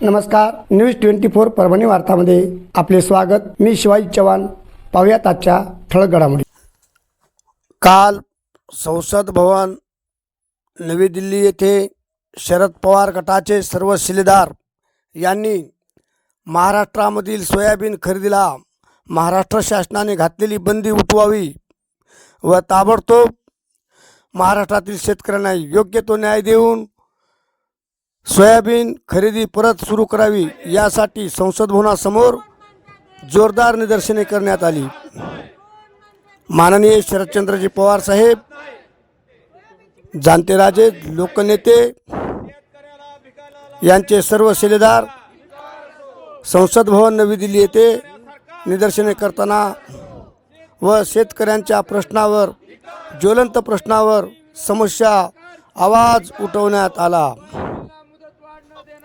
नमस्कार news twenty four Parbhani वार्तामध्ये आपले स्वागत. मी शिवाजी चव्हाण. पाहुयात आजच्या ठळक घडामोडी. काल संसद भवन नवी दिल्ली येथे शरद पवार गटाचे सर्व शिलेदार यांनी महाराष्ट्रामधील सोयाबीन खरेदीला महाराष्ट्र शासनाने घातलेली बंदी उठवावी व ताबडतोब महाराष्ट्रातील शेतकऱ्यांना योग्य तो न्याय देऊन सोयाबीन खरेदी परत सुरू करावी यासाठी संसद भवनासमोर जोरदार निदर्शने करण्यात आली. माननीय शरदचंद्रजी पवार साहेब जाणतेराजे लोकनेते यांचे सर्व शिलेदार संसद भवन नवी दिल्ली येथे निदर्शने करताना व शेतकऱ्यांच्या प्रश्नावर ज्वलंत प्रश्नावर समस्या आवाज उठवण्यात आला.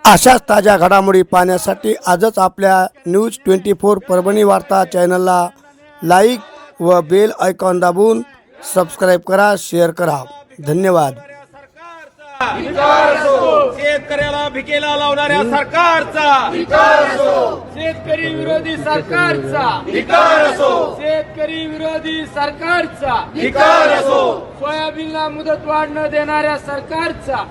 अशाच ताज्या घडामोडी पाहण्यासाठी आजच आपल्या न्यूज ट्वेंटी फोर परभणी वार्ता चॅनलला लाईक व बेल आयकॉन दाबून सबस्क्राईब करा शेअर करा. धन्यवाद. शेतकऱ्याला भिकेला लावणाऱ्या सरकारचा. शेतकरी विरोधी सरकारचा. शेतकरी विरोधी सरकारचा. सोयाबीनला मुदत वाढ न देणाऱ्या सरकारचा.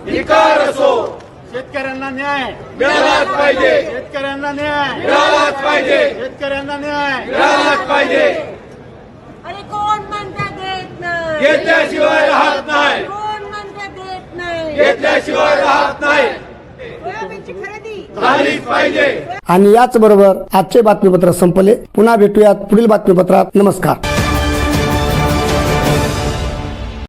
शेतकऱ्यांना न्याय. मिळालाच पाहिजे. शेतकऱ्यांना न्याय. मिळालाच पाहिजे. शेतकऱ्यांना न्याय. मिळालाच पाहिजे. अरे कोण म्हणता देत नाही? घेतल्याशिवाय राहत नाही. कोण म्हणता देत नाही? घेतल्याशिवाय राहत नाही. सोयाबीनची खरेदी. झालीच पाहिजे. आणि याचबरोबर आजचे बातमीपत्र संपले. पुन्हा भेटूयात पुढील बातमीपत्रात. नमस्कार.